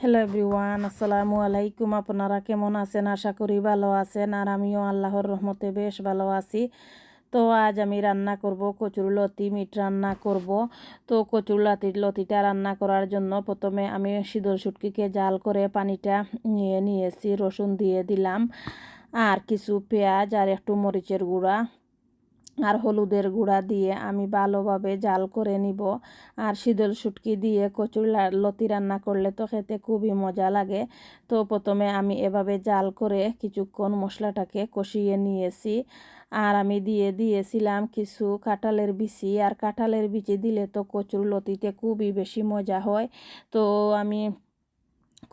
Hello everyone আসসালামু আলাইকুম। আপনারা কেমন আছেন? আশা করি ভালো আছেন। আর আমিও আল্লাহর রহমতে বেশ ভালো আছি। তো আজ আমি রান্না করব কচুর লতি, মিট রান্না করব। তো কচুর লতি, লতিটা রান্না করার জন্য প্রথমে আমি সিঁদুর সুটকিকে জাল করে পানিটা নিয়ে নিয়েছি, রসুন দিয়ে দিলাম। আর কিছু পেঁয়াজ আর একটু মরিচের গুঁড়া। আর হলুদের গুঁড়া দিয়ে আমি ভালোভাবে জাল করে নিব। আর শীতল শুটকি দিয়ে কচুর লতি রান্না করলে তো খেতে খুবই মজা লাগে। তো প্রথমে আমি এভাবে জাল করে কিছুক্ষণ মশলাটাকে কষিয়ে নিয়েছি। আর আমি দিয়ে দিয়েছিলাম কিছু কাঁঠালের বিচি। আর কাঁঠালের বিচি দিলে তো কচুর লতিতে খুবই বেশি মজা হয়। তো আমি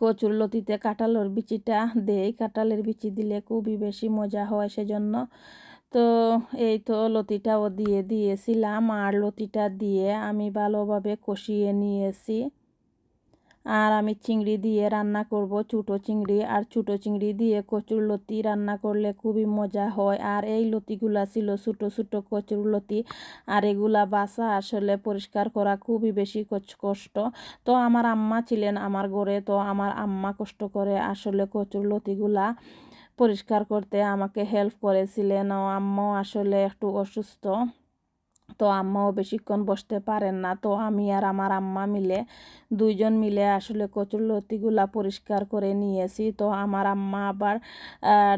কচুর লতিতে কাঁঠালের বিচিটা দেই। কাঁঠালের বিচি দিলে খুবই বেশি মজা হয় সেজন্য তো এই তো লতিটাও দিয়ে দিয়েছিলাম আর লতিটা দিয়ে আমি ভালোভাবে কষিয়ে নিয়েছি। আর আমি চিংড়ি দিয়ে রান্না করব, ছোটো চিংড়ি। আর ছোটো চিংড়ি দিয়ে কচুর লতি রান্না করলে খুবই মজা হয়। আর এই লতিগুলা ছিল ছোটো ছোটো কচুর লতি। আর এগুলা বাসা আসলে পরিষ্কার করা খুবই বেশি কষ্ট। তো আমার আম্মা ছিলেন আমার ঘরে, তো আমার আম্মা কষ্ট করে আসলে কচুর লতিগুলা পরিষ্কার করতে আমাকে হেল্প করেছিলেন। আম্মাও আসলে একটু অসুস্থ। তো আম্মাও বেশিক্ষণ বসতে পারেন না। তো আমি আর আমার আম্মা মিলে দুইজন মিলে আসলে কচুর লতিগুলা পরিষ্কার করে নিয়েছি। তো আমার আম্মা আবার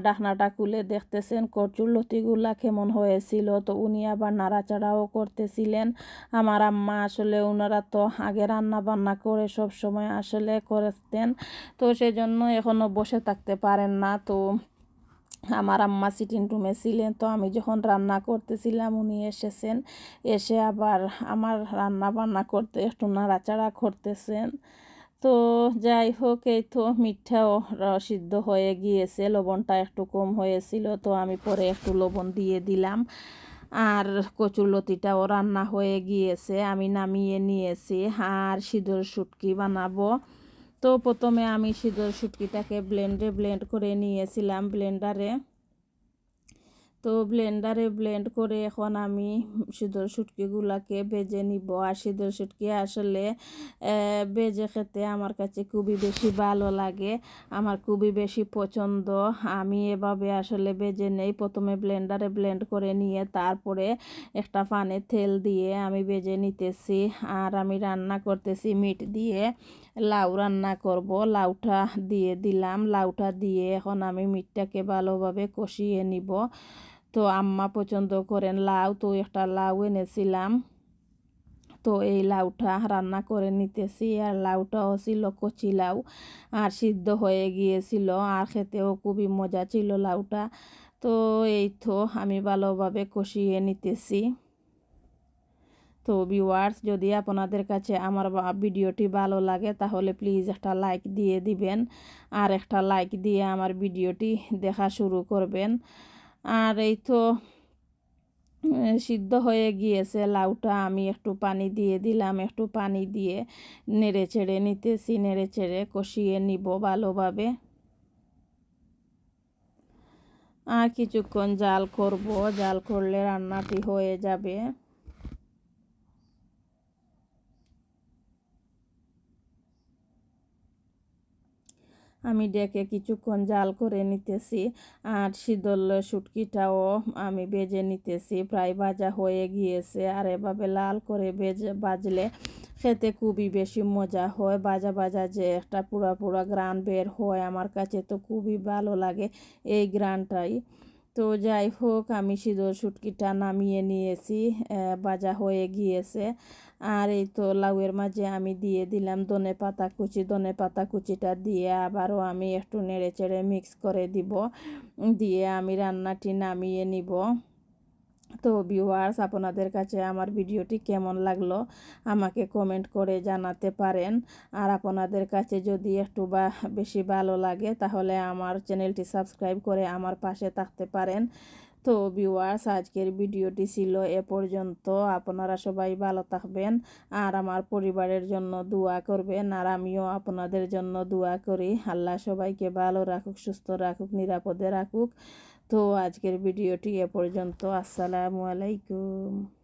ডাকনাটা খুলে দেখতেছেন কচুর লতিগুলা কেমন হয়েছিল। তো উনি আবার নাড়াচাড়াও করতেছিলেন। আমার আম্মা আসলে ওনারা তো আগে রান্না বান্না করে সব সময় আসলে করতেন। তো সেজন্য এখনও বসে থাকতে পারেন না। তো আমার আম্মা সিটিং রুমে ছিলেন। তো আমি যখন রান্না করতেছিলাম, উনি এসেছেন। এসে আবার আমার রান্না বান্না করতে একটু নাড়াচাড়া করতেছেন। তো যাই হোক, এই তো মিঠাও সিদ্ধ হয়ে গিয়েছে, লবণটা একটু কম হয়েছিল, তো আমি পরে একটু লবণ দিয়ে দিলাম। আর কচুর লতিটাও রান্না হয়ে গিয়েছে, আমি নামিয়ে নিয়েছি। আর সিঁদুর শুটকি বানাবো। তো প্রথমে আমি সিঁদুর শুটকিটাকে ব্লেন্ডে ব্লেন্ড করে নিয়েছিলাম ব্লেন্ডারে তো ব্লেন্ডারে ব্লেন্ড করে এখন আমি সিঁদুর শুটকিগুলাকে বেজে নিব। আর সিঁদুর শুটকি আসলে বেজে খেতে আমার কাছে খুবই বেশি ভালো লাগে, আমার খুবই বেশি পছন্দ। আমি এভাবে আসলে বেজে নেই, প্রথমে ব্লেন্ডারে ব্লেন্ড করে নিয়ে তারপরে একটা পানে তেল দিয়ে আমি বেজে নিতেছি। আর আমি রান্না করতেছি মিট দিয়ে, লাউ রান্না করব। লাউটা দিয়ে দিলাম, লাউটা দিয়ে এখন আমি মিটটাকে ভালোভাবে কষিয়ে নিব। তো আম্মা পছন্দ করেন লাউ, তো একটা লাউ এনেছিলাম। তো এই লাউটা রান্না করে নিতেছি, আর লাউটাও ছিল কচি লাউ, আর সিদ্ধ হয়ে গিয়েছিল, আর খেতেও খুবই মজা ছিল লাউটা। তো এই তো আমি ভালোভাবে কষিয়ে নিতেছি। তো ভিউয়ার্স যদি আপনাদের কাছে আমার ভিডিওটি ভালো লাগে, তাহলে প্লিজ একটা লাইক দিয়ে দিবেন, আর একটা লাইক দিয়ে আমার ভিডিওটি দেখা শুরু করবেন। আর এই তো সিদ্ধ হয়ে গিয়েছে লাউটা। আমি একটু পানি দিয়ে দিলাম, একটু পানি দিয়ে নেড়ে চেড়ে নিতেছি, নেড়ে চেড়ে কষিয়ে নিব ভালোভাবে। আর কিছুক্ষণ জাল করব, জাল করলে রান্নাটি হয়ে যাবে। আমি ডেকে কিছুক্ষণ জাল করে নিতেছি আর শীতল শুটকিটাও আমি বেজে নিতেছি। প্রায় ভাজা হয়ে গিয়েছে আর এভাবে লাল করে বেজে বাজলে খেতে খুবই বেশি মজা হয়। বাজা বাজা যে একটা পুরা পুরা গ্রান বের হয় আমার কাছে তো খুবই ভালো লাগে এই গ্রানটাই। তো যাই হোক, আমি সিঁদুর শুটকিটা নামিয়ে নিয়েছি বাজা হয়ে গিয়েছে। আর এই তো লাউয়ের মাঝে আমি দিয়ে দিলাম দনে পাতা কুচি দনে পাতা কুচিটা দিয়ে আবারও আমি একটু নেড়ে চেড়ে মিক্স করে দিব। দিয়ে আমি রান্নাটি নামিয়ে নিব। তো ভিউয়ার্স আপনাদের কাছে আমার ভিডিওটি কেমন লাগল আমাকে কমেন্ট করে জানাতে পারেন। আর আপনাদের কাছে যদি একটু বা বেশি ভালো লাগে তাহলে আমার চ্যানেলটি সাবস্ক্রাইব করে আমার পাশে থাকতে পারেন। তো ভিউয়ার্স আজকের ভিডিওটি ছিল এ পর্যন্ত। আপনারা সবাই ভালো থাকবেন আর আমার পরিবারের জন্য দোয়া করবেন আর আমিও আপনাদের জন্য দোয়া করি। আল্লাহ সবাইকে ভালো রাখুক, সুস্থ রাখুক, নিরাপদে রাখুক। তো আজকের ভিডিওটি এ পর্যন্ত। আসসালামু আলাইকুম।